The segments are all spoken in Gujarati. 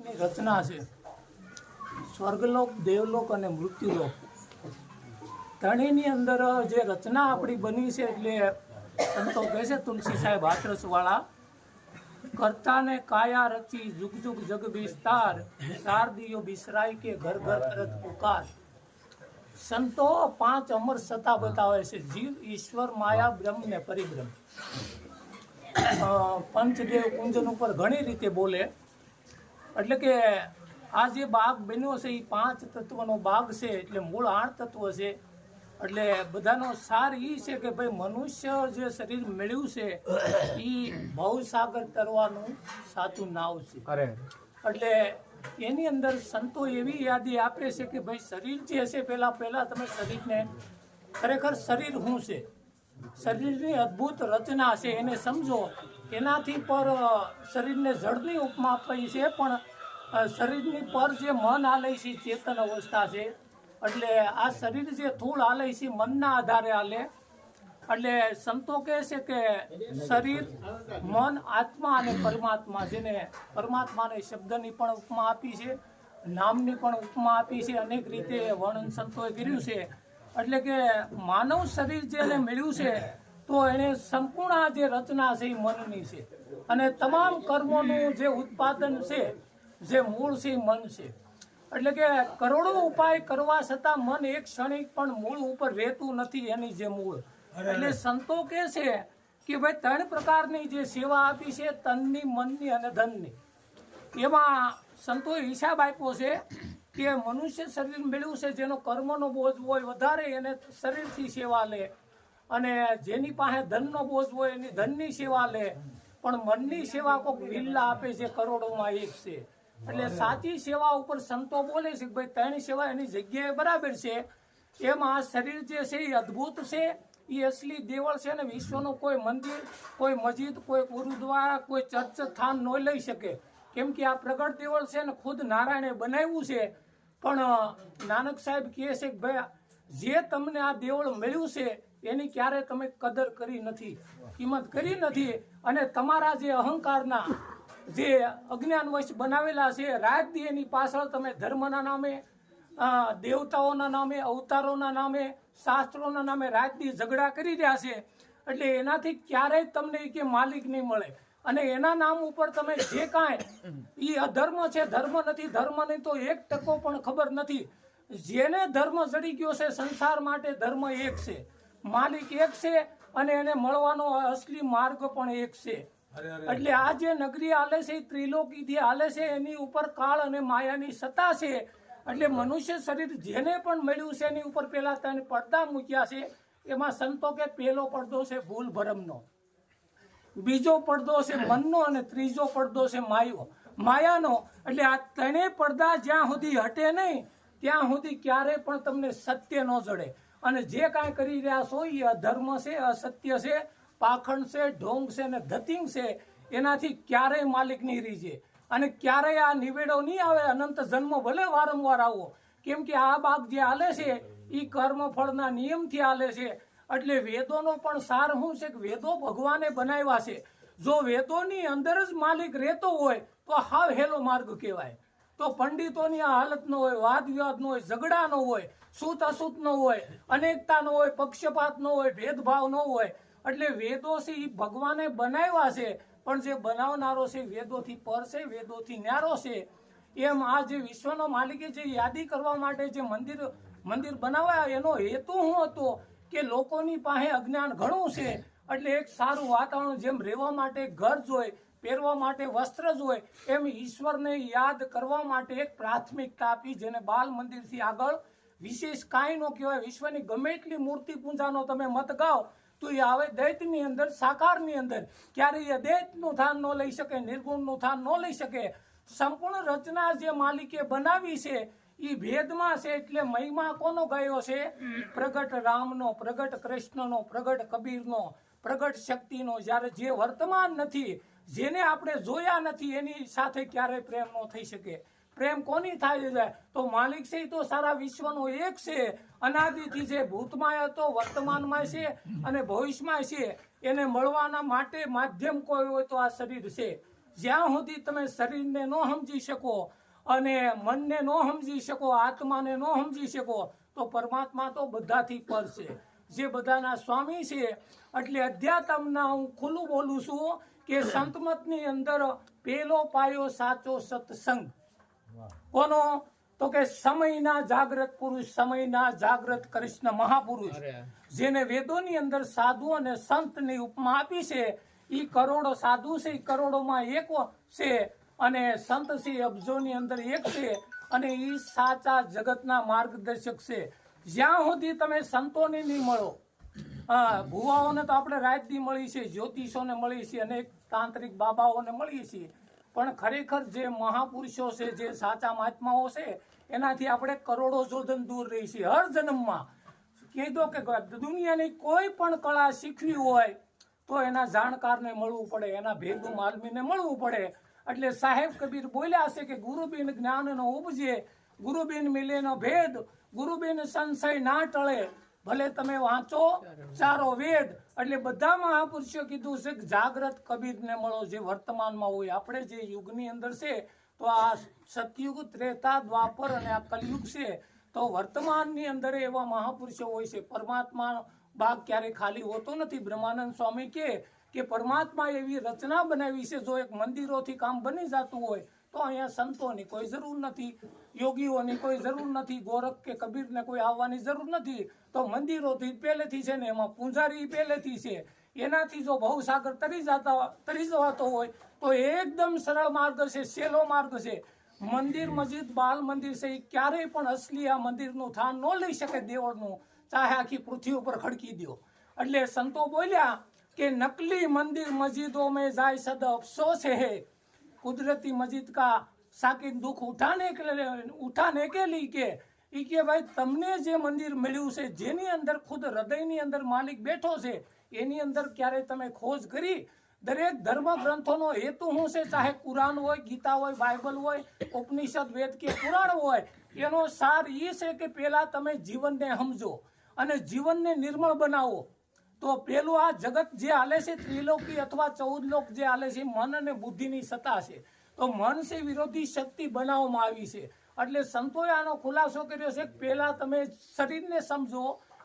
રચના છે. સ્વર્ગલોક, દેવલોક અને મૃત્યુલોક. ત્રણેયની અંદર જે રચના આપણી બની છે એટલે સંતો કહે છે તુલસી સાહેબ હાથરસવાળા કરતાને કાયા રચી જુગ જુગ જગ વિસ્તાર શારદીઓ બિસરાય કે ઘર ઘર કરત પુકાર. સંતો પાંચ અમર સત્તા બતાવે છે, જીવ ઈશ્વર, માયા, બ્રહ્મ ને પરિબ્રહ્મ પંચદેવ કુંજન ઉપર ઘણી રીતે બોલે એટલે કે આ જે ભાગ બન્યો છે એ પાંચ તત્વનો ભાગ છે એટલે મૂળ આઠ તત્વ છે. એટલે બધાનો સાર એ છે કે ભાઈ મનુષ્ય જે શરીર મેળવ્યું છે એ ભવસાગર તરવાનું સાચું નાવ છે. એટલે એની અંદર સંતો એવી યાદી આપે છે કે ભાઈ શરીર જે છે પહેલાં પહેલાં તમે શરીરને ખરેખર શરીર શું છે? શરીરની અદ્ભુત રચના છે એને સમજો. એનાથી પર શરીરને જળની ઉપમા આપી છે, પણ શરીરની પર જે મન હાલે છે, ચેતન અવસ્થા છે. એટલે આ શરીર જે થૂળ હાલે છે, મનના આધારે હાલે એટલે સંતો કહે છે કે શરીર, મન, આત્મા અને પરમાત્મા જેને પરમાત્માને શબ્દની પણ ઉપમા આપી છે, નામની પણ ઉપમા આપી છે, અનેક રીતે વર્ણન સંતોએ કર્યું છે. એટલે કે માનવ શરીર જેને મળ્યું છે તો એને સંપૂર્ણ આ જે રચના છે એ મનની છે. અને તમામ કર્મોનું જે ઉત્પાદન છે જે મૂળ છે મન છે. એટલે કે કરોડો ઉપાય કરવા છતાં મન એક ક્ષણિક પણ મૂળ ઉપર રહેતું નથી એની જે મૂળ. એટલે સંતો કહે છે કે ભાઈ ત્રણ પ્રકારની જે સેવા આપી છે તનની મનની અને ધનની. એમાં સંતોએ હિસાબ આપ્યો છે કે મનુષ્ય શરીર મેળવ્યું છે જેનો કર્મનો બોજ હોય વધારે એને શરીરથી સેવા લે. અને જેની પાસે ધનનો બોજ હોય એની ધનની સેવા લે. પણ મનની સેવા કોઈક વિલ્લા આપે છે કરોડોમાં એક છે. એટલે સાચી સેવા ઉપર સંતો બોલે છે કે ભાઈ ત્રણ સેવા એની જગ્યાએ બરાબર છે. એમાં આ શરીર જે છે એ અદ્ભુત છે. એ અસલી દેવળ છે ને વિશ્વનું કોઈ મંદિર કોઈ મસ્જિદ કોઈ ગુરુદ્વારા કોઈ ચર્ચ સ્થાન ન લઈ શકે. કેમ કે આ પ્રગટ દેવળ છે ને ખુદ નારાયણે બનાવ્યું છે. પણ નાનક સાહેબ કહે છે કે ભાઈ જે તમને આ દેવળ મળ્યું છે એની ક્યારે તમે કદર કરી નથી, કિંમત કરી નથી અને તમારા જે અહંકારના જે અજ્ઞાનવશ બનાવેલા છે રાજદી એની પાછળ તમે ધર્મના નામે દેવતાઓના નામે, અવતારોના નામે, શાસ્ત્રોના નામે રાજદી ઝઘડા કરી રહ્યા છે, એટલે એનાથી ક્યારેય તમને કે માલિક નહીં મળે. અને એના નામ ઉપર તમે જે કાંઈ એ અધર્મ છે, ધર્મ નથી, ધર્મ નહીં તો એક ટકો પણ ખબર નથી. જેને ધર્મ ચડી ગયો છે, સંસાર માટે ધર્મ એક છે. માલિક એક છે અને એને મળવાનો અસલી માર્ગ પણ એક છે. એટલે આ જે નગરી હાલે છે એ ત્રિલોકીથી હાલે છે એની ઉપર કાળ અને માયાની સત્તા છે. એટલે મનુષ્ય શરીર જેને પણ મળ્યું છે એની ઉપર પેલા તેને પડદા મૂક્યા છે. એમાં સંતો કે પેલો પડદો છે ભૂલ ભરમનો. બીજો પડદો છે મનનો અને ત્રીજો પડદો છે માયો. માયાનો. એટલે આ ત્રણેય પડદા જ્યાં સુધી હટે નહીં ત્યાં સુધી ક્યારેય પણ તમને સત્ય ન જડે. અને જે કાંઈ કરી રહ્યા છો એ અધર્મ છે, અસત્ય છે, પાખંડ છે, ઢોંગ છે ને ધતિંગ છે, એનાથી ક્યારેય માલિક નહીં રીજે અને ક્યારેય આ નિવેડો નહીં આવે, અનંત જન્મ ભલે વારંવાર આવો. કેમ કે આ બાગ જે હાલે છે એ કર્મ ફળના નિયમથી હાલે છે. એટલે વેદોનો પણ સાર શું છે કે વેદો ભગવાને બનાવ્યા છે. જો વેદોની અંદર જ માલિક રહેતો હોય, તો હાવ હેલો માર્ગ કહેવાય. તો પંડિતોની આ હાલત ન હોય વાદ વિવાદ ન હોય, ઝઘડા ન હોય સૂત અસૂત ન હોય, અનેકતા ન હોય, પક્ષપાત ન હોય, ભેદભાવ ન હોય. એટલે વેદો છે એ ભગવાને બનાવ્યા છે, પણ જે બનાવનારો છે વેદોથી પર છે, વેદોથી ન્યારો છે. એમ આ જે વિશ્વનો માલિકે જે યાદી કરવા માટે જે મંદિર મંદિર બનાવ્યા, એનો હેતુ શું હતો? કે લોકોની પાસે અજ્ઞાન ઘણું છે. એટલે એક સારું વાતાવરણ જેમ રહેવા માટે ઘર જોઈ પહેરવા માટે વસ્ત્ર જોઈ એમ ઈશ્વરને યાદ કરવા માટે એક પ્રાથમિકતા આપી, જેને બાલ મંદિરથી આગળ વિશેષ કાંઈ ન કહેવાય. વિશ્વની ગમે એટલી મૂર્તિ પૂજાનો તમે મત ગાઓ, તો એ આવે દૈતની અંદર, સાકારની અંદર. ક્યારે એ દૈતનું થાન ન લઈ શકે, નિર્ગુણનું થાન ન લઈ શકે. સંપૂર્ણ રચના જે માલિકે બનાવી છે એ ભેદમાં છે એટલે મહિમા કોનો ગયો છે? પ્રગટ રામનો, પ્રગટ કૃષ્ણનો, પ્રગટ કબીરનો, પ્રગટ શક્તિનો. જ્યારે જે વર્તમાન નથી જેને આપણે જોયા નથી, એની સાથે ક્યારેય પ્રેમ ન થઈ શકે. પ્રેમ કોની થાય છે? તો માલિક છે તો સારા વિશ્વનો એક છે. અનાદિથી છે ભૂતમાં હતો વર્તમાનમાં છે અને ભવિષ્યમાં છે. એને મળવાના માટે માધ્યમ કોઈ હોય તો આ શરીર છે. જ્યાં સુધી તમે શરીરને ન સમજી શકો અને મનને ન સમજી શકો, આત્માને ન સમજી શકો, તો પરમાત્મા તો બધાથી પર છે. જે બધાના સ્વામી છે, એટલે અધ્યાત્મના હું ખુલ્લું બોલું છું કે સંતમતની અંદર પેલો પાયો સાચો સત્સંગ. કોનો? તો કે સમયના જાગ્રત પુરુષ સમયના જાગ્રત કૃષ્ણ મહાપુરુષ. જેને વેદોની અંદર સાધુ અને સંતની ઉપમા આપી છે ઈ કરોડો સાધુ છે ઈ કરોડોમાં એક છે અને સંત છે અબજોની અંદર એક છે અને ઈ સાચા જગતના માર્ગદર્શક છે. જ્યાં સુધી તમે સંતોને નહીં મળો ભુવાઓને તો આપણે રાતથી મળી છે, જ્યોતિષોને મળી છે અને તાંત્રિક બાબાઓને મળીએ છીએ પણ ખરેખર જે મહાપુરુષો છે, જે સાચા મહાત્માઓ છે, એનાથી આપણે કરોડો શોધન દૂર રહી છીએ હર જન્મમાં કીધો કે દુનિયાની કોઈ પણ કળા શીખવી હોય, તો એના જાણકારને મળવું પડે, એના ભેગું માલમીને મળવું પડે. એટલે સાહેબ કબીર બોલ્યા છે કે ગુરુબિન જ્ઞાનનો ઉપજે, ગુરુબીન મિલેનો ભેદ, ગુરુબીન સંશય ના ટળે. ભલે તમે વાંચો ચારો વેદ. એટલે બધા મહાપુરુષો કીધું છે કે જાગ્રત કબીરને મળો જે વર્તમાનમાં હોય. આપણે જે યુગની અંદર છે, તો આ સતયુગ ત્રેતા દ્વાપર અને આ કલયુગ છે, તો વર્તમાનની અંદર એવા મહાપુરુષો હોય છે. પરમાત્મા ભાગ ક્યારે ખાલી હોતો નથી. બ્રહ્માનંદ સ્વામી કે કે પરમાત્મા એવી રચના બનાવી છે, જો એક મંદિરોથી કામ બની જતું હોય તો અહીંયા સંતોની કોઈ જરૂર નથી, યોગીઓની કોઈ જરૂર નથી, ગોરખ કે કબીરને કોઈ આવવાની જરૂર નથી. તો મંદિરોથી પહેલેથી છે ને, એમાં પૂંજારી પહેલેથી છે. એનાથી જો ભવસાગર તરી જતા, તરી જવાતો હોય, તો એકદમ સરળ માર્ગ છે, સહેલો માર્ગ છે. મંદિર મસ્જિદ, બાલ મંદિર છે, એ ક્યારેય પણ અસલી આ મંદિરનું થાન ન લઈ શકે દેવળનું. ચાહે આખી પૃથ્વી ઉપર ખડકી દો એટલે સંતો બોલ્યા કે નકલી મંદિર મસ્જિદો મેં જાય સદ અફસોસ है कुदरती मस्जिद का साकिन दुख उठाने के लिए उठाने के लिए કે ઈ કે ભાઈ તમને જે મંદિર મળ્યું છે જેની અંદર ખુદ હૃદયની અંદર માલિક બેઠો છે એની અંદર ક્યારે તમે ખોજ કરી દરેક ધર્મ ગ્રંથોનો હેતુ શું છે ચાહે કુરાન હોય ગીતા હોય બાઇબલ હોય ઉપનિષદ વેદ કે પુરાણ હોય એનો સાર એ છે કે પહેલા તમે જીવનને સમજો અને જીવનને નિર્મળ બનાવો તો પેલું આ જગત જે હાલે છે, ત્રિલોકી અથવા ચૌદ લોક જે હાલે છે મન અને બુદ્ધિની સત્તા છે. તો મન છે વિરોધી શક્તિ બનાવવામાં આવી છે. એટલે સંતોએ આનો ખુલાસો કર્યો છે પહેલા તમે શરીરને સમજો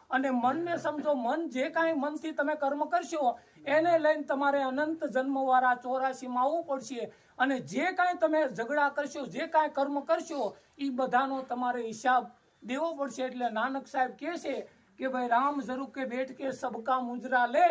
અને મનને સમજો. મન જે કાંઈ મનથી તમે કર્મ કરશો, એને લઈને તમારે અનંત જન્મવાળા ચોરાશીમાં આવવું પડશે. અને જે કાંઈ તમે ઝઘડા કરશો, જે કાંઈ કર્મ કરશો એ બધાનો તમારે હિસાબ દેવો પડશે. એટલે નાનક સાહેબ કહે છે કે ભાઈ રામ જરૂર કે બેઠ કે સબકા મુજરા લે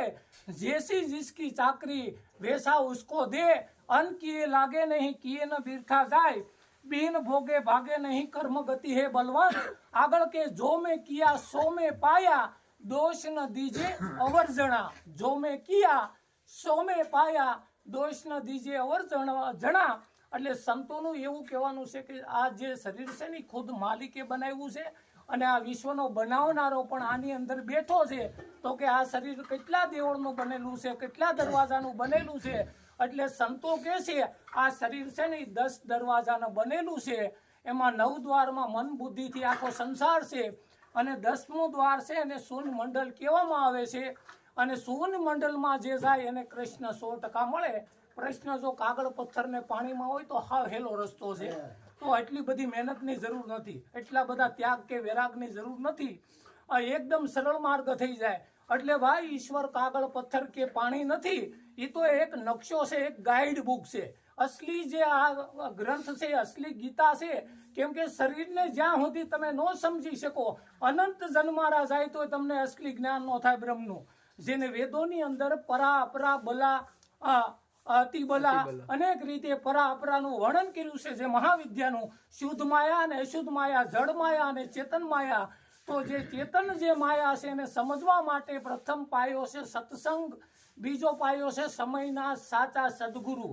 जैसी जिसकी चाकरी वैसा उसको दे अन किए लागे नहीं किए न बिरथा जाए बिन भोगे भागे नहीं कर्म गति है बलवान આગળ કે જો મેં કિયા સો મેં પાયા દોષ ન દીજે અવર જણા જો મેં કિયા સો મેં પાયા દોષ ન દીજે અવર જણા જણા એટલે સંતોનું એવું કહેવાનું છે કે આ જે શરીર છે ને ઈ ખુદ માલિકે બનાવ્યું છે અને આ વિશ્વનો બનાવનારો પણ આની અંદર બેઠો છે. તો કે આ શરીર કેટલા દેવળનું બનેલું છે, કેટલા દરવાજાનું બનેલું છે? એટલે સંતો કે છે, આ શરીર છે ને દસ દરવાજાનું બનેલું છે. એમાં નવ દ્વારમાં મન બુદ્ધિથી આખો સંસાર છે. અને દસમું દ્વાર છે એને શૂન્ય મંડળ કહેવામાં આવે છે. અને શૂન્ય મંડળમાં જે જાય એને કૃષ્ણ સો ટકા મળે. પ્રશ્ન જો કાગળ પથ્થર ને પાણીમાં હોય તો હાવ હેલો રસ્તો છે. તો એટલી બધી મહેનતની જરૂર નથી. એટલા બધા ત્યાગ કે વૈરાગની જરૂર નથી. આ એકદમ સરળ માર્ગ થઈ જાય. એટલે ભાઈ, ઈશ્વર કાગળ, પથ્થર કે પાણી નથી. એ તો એક નકશો છે, એક ગાઈડ બુક છે. અસલી જે આ ગ્રંથ છે, અસલી ગીતા છે, કેમ કે શરીરને જ્યાં સુધી તમે ન સમજી શકો, અનંત જન્મારા જાય તો તમને અસલી જ્ઞાન ન થાય બ્રહ્મનું. જેને વેદોની અંદર પરા, અપરા, બલા આ અતિ બલા અનેક રીતે પરાપરાનું વર્ણન કર્યું છે જે મહાવિદ્યાનું શુદ્ધ માયા અને અશુદ્ધ માયા જળ માયા અને ચેતન માયા. તો જે ચેતન જે માયા છે એને સમજવા માટે પ્રથમ પાયો છે સત્સંગ બીજો પાયો છે સમયના સાચા સદગુરુ.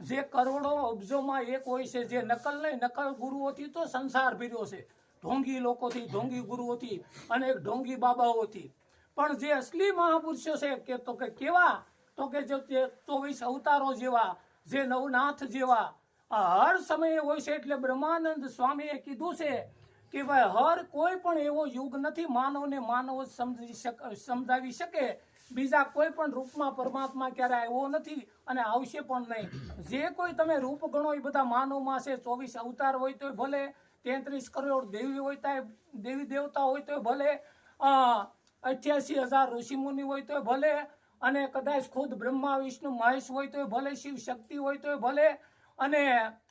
જે કરોડો અબજોમાં એક હોય છે જે નકલ નહીં નકલ ગુરુઓથી તો સંસાર ભીર્યો છે. ઢોંગી લોકોથી ઢોંગી ગુરુઓથી અને ઢોંગી બાબાઓથી પણ જે અસલી મહાપુરુષો છે કે તો કે કેવા તો કે જો તે ચોવીસ અવતારો જેવા, જે નવનાથ જેવા હર સમયે હોય છે એટલે બ્રહ્માનંદ સ્વામીએ કીધું છે કે ભાઈ, હર કોઈ પણ એવો યુગ નથી માનવને માનવ સમજી શક, સમજાવી શકે. બીજા કોઈ પણ રૂપમાં પરમાત્મા ક્યારે આવ્યો નથી અને આવશે પણ નહીં. જે કોઈ તમે રૂપ ગણો એ બધા માનવમાં છે, ચોવીસ અવતાર હોય તોય ભલે, તેત્રીસ કરોડ દેવી હોય તો દેવી દેવતા હોય તોય ભલે અઠ્યાસી હજાર ઋષિમુનિ હોય તોય ભલે અને કદાચ ખુદ બ્રહ્મા, વિષ્ણુ, મહેશ હોય તોય ભલે, શિવ શક્તિ હોય તોય ભલે. અને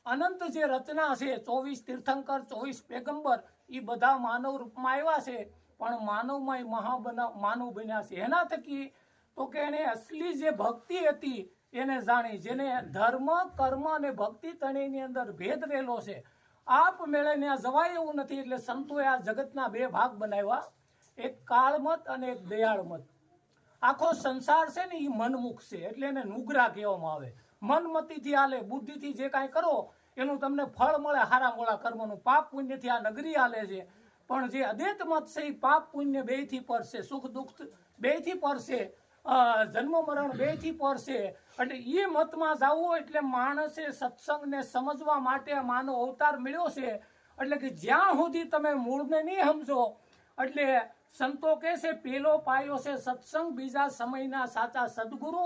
અનંત જે રચના છે, ચોવીસ તીર્થંકર, ચોવીસ પેગંબર એ બધા માનવ રૂપમાં આવ્યા છે. પણ માનવમાં મહાબનાવ માનવ બન્યા છે. એના થકી તો કે એને અસલી જે ભક્તિ હતી, એને જાણી, જેને ધર્મ, કર્મ અને ભક્તિ ત્રણેયની અંદર ભેદ રહેલો છે. આપ મેળે ત્યાં જવાય એવું નથી, એટલે સંતોએ આ જગતના બે ભાગ બનાવ્યા. એક કાળમત અને એક દયાળમત. આખો સંસાર છે ને એ મનમુખ છે એટલે એને નુગરા કહેવામાં આવે. મનમતીથી હાલે બુદ્ધિથી જે કાંઈ કરો એનું તમને ફળ મળે હારા મોળા કર્મનું. પાપ પુણ્યથી આ નગરી હાલે છે. પણ જે અદેત મત છે એ પાપ પુણ્ય બેયથી પરશે સુખ દુઃખ બેયથી પરશે અ, જન્મ મરણ બેયથી પરશે એટલે એ મતમાં જવું એટલે માણસે સત્સંગને સમજવા માટે માનો અવતાર મળ્યો છે. એટલે કે જ્યાં સુધી તમે મૂળને નહીં સમજો એટલે સંતો કે છે, પેલો પાયો છે સત્સંગ, બીજા સમયના સાચા સદગુરુ,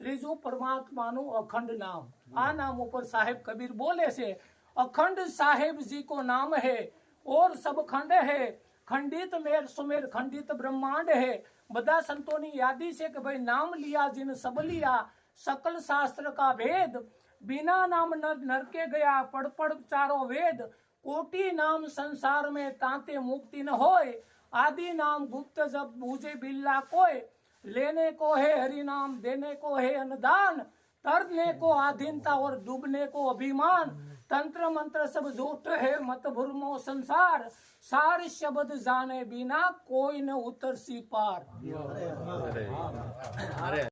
ત્રીજું પરમાત્માનું અખંડ નામ. આ નામ ઉપર સાહેબ કબીર બોલે છે, અખંડ સાહેબજી કો નામ હે, ઓર સબ ખંડ હે, ખંડિત મેર સુમેર, ખંડિત બ્રહ્માંડ હે. બધા સંતોની યાદી છે કે ભાઈ નામ લિયા, જીન સબ લિયા, સકલ શાસ્ત્ર કા ભેદ, બિના નામ નરકે ગયા, પડપડ ચારો વેદ, કોટી નામ સંસાર મે તાંતે મુક્તિ ન હોય आदि नाम गुप्त जब बूझे बिल्ला कोय लेने को है हरि नाम देने को है अनुदान तरने को आधीनता और डूबने को अभिमान तंत्र मंत्र सब झूठ है मत भूर्मो संसार सार शब्द जाने बिना कोई न उतर सी पार અરે